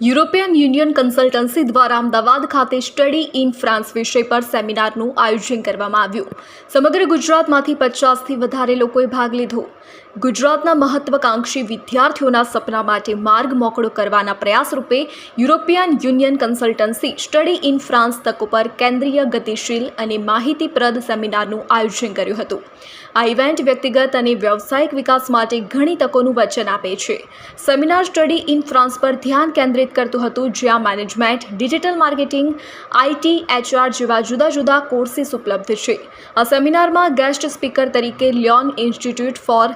European Union consultancy દ્વારા અમદાવાદ ખાતે study in France વિષય પર સેમિનારનું આયોજન કરવામાં આવ્યું. સમગ્ર ગુજરાતમાંથી પચાસથી વધારે લોકોએ ભાગ લીધો. ગુજરાતના મહત્વકાંક્ષી વિદ્યાર્થીઓના સપના માટે માર્ગ મોકળો કરવાના પ્રયાસ રૂપે European Union consultancy study in France તકો પર કેન્દ્રીય ગતિશીલ અને માહિતીપ્રદ સેમિનારનું આયોજન કર્યું હતું. આ ઇવેન્ટ વ્યક્તિગત અને વ્યવસાયિક વિકાસ માટે ઘણી તકોનું વચન આપે છે. સેમિનાર સ્ટડી ઇન ફ્રાન્સ પર ધ્યાન કેન્દ્રિત કરતું હતું, જ્યાં management digital marketing IT HR જેવા જુદા જુદા કોર્સીસ ઉપલબ્ધ છે. આ સેમિનારમાં ગેસ્ટ સ્પીકર તરીકે Lyon institute for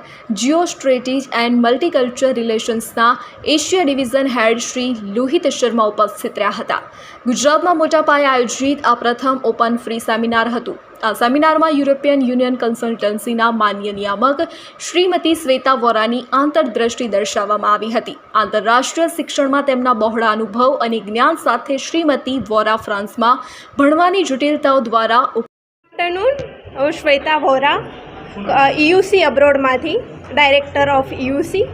geostrategy and multiculture રિલેશન્સના Asia division head Shri Lohit Sharma ઉપસ્થિત રહ્યા હતા. ગુજરાતમાં મોટા પાયે આયોજિત આ પ્રથમ ઓપન ફ્રી સેમિનાર હતું. આ સેમિનારમાં યુરોપિયન યુનિયન કન્સલ્ટન્સીના માન્ય નિયામક શ્રીમતી શ્વેતા વોરાની આંતરદ્રષ્ટિ દર્શાવવામાં આવી હતી. આંતરરાષ્ટ્રીય શિક્ષણમાં તેમના બહોળા અનુભવ અને જ્ઞાન સાથે શ્રીમતી વોરા ફ્રાન્સમાં ભણવાની જટિલતાઓ દ્વારા હું શ્વેતા વોરા ઇયુસી અબ્રોડમાંથી, ડાયરેક્ટર ઓફ ઇયુસી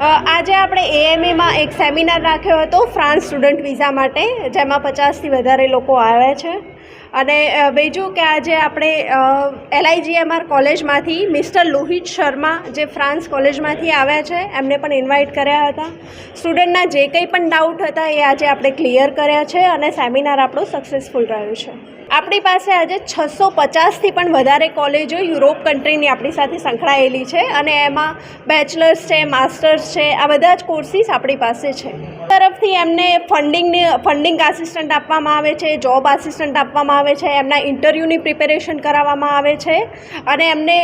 આજે આપણે એએમએમાં એક સેમિનાર રાખ્યો હતો ફ્રાન્સ સ્ટુડન્ટ વિઝા માટે, જેમાં પચાસથી વધારે લોકો આવ્યા છે. અને બીજું કે આજે આપણે એલઆઈજીએમઆર કોલેજમાંથી મિસ્ટર લોહિત શર્મા જે ફ્રાન્સ કોલેજમાંથી આવ્યા છે, એમને પણ ઇન્વાઇટ કર્યા હતા. સ્ટુડન્ટના જે કંઈ પણ ડાઉટ હતા એ આજે આપણે ક્લિયર કર્યા છે અને સેમિનાર આપણો સક્સેસફુલ રહ્યું છે. આપણી પાસે આજે છસો પચાસથી પણ વધારે કોલેજો યુરોપ કન્ટ્રીની આપણી સાથે સંકળાયેલી છે અને એમાં બેચલર્સ છે, માસ્ટર્સ છે, આ બધા જ કોર્સીસ આપણી પાસે છે. તરફથી એમને ફંડિંગની ફંડિંગ આસિસ્ટન્ટ આપવામાં આવે છે જોબ આસિસ્ટન્ટ આપવામાં આવે છે, એમના ઇન્ટરવ્યૂની પ્રિપેરેશન કરાવવામાં આવે છે અને એમને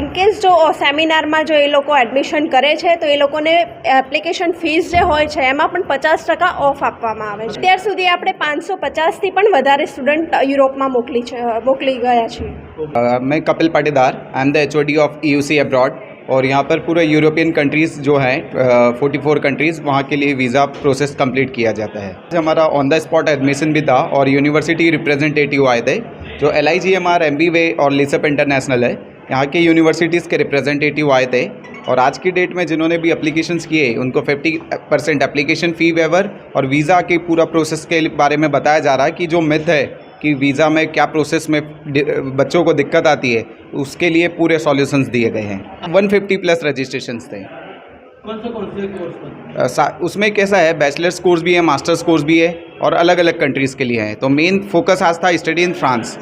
ઇનકેસ જો સેમિનારમાં જો એ લોકો એડમિશન કરે છે, તો એ લોકોને એપ્લિકેશન ફીસ જે હોય છે, એમાં પણ પચાસ ટકા ઓફ આપવામાં આવે છે. અત્યાર સુધી આપણે પાંચસો પચાસથી પણ વધારે સ્ટુડન્ટ યુરોપમાં મોકલી છે, મોકલી ગયા છીએ. મેં Kapil Patidar I am the HOD of UC abroad और यहाँ पर पूरे यूरोपियन कंट्रीज़ जो हैं फोर्टी फोर कंट्रीज़ वहाँ के लिए वीज़ा प्रोसेस कंप्लीट किया जाता है। हमारा ऑन द स्पॉट एडमिशन भी था और यूनिवर्सिटी रिप्रेजेंटेटिव आए थे, जो L I G M R M B वे और लिसअप इंटरनेशनल है। यहाँ के यूनिवर्सिटीज़ के रिप्रेजेंटेटिव आए थे और आज की डेट में जिन्होंने भी एप्लीकेशंस किए, उनको 50 परसेंट एप्लीकेशन फ़ी वेवर और वीज़ा के पूरा प्रोसेस के बारे में बताया जा रहा है कि जो मिथ है कि वीज़ा में क्या प्रोसेस में बच्चों को दिक्कत आती है उसके लिए पूरे सॉल्यूशंस दिए गए हैं। 150 प्लस रजिस्ट्रेशन थे। कौन से कौन से कोर्स उसमें कैसा है बैचलर्स कोर्स भी है मास्टर्स कोर्स भी है और अलग अलग कंट्रीज़ के लिए है। तो मेन फोकस आज था स्टडी इन फ्रांस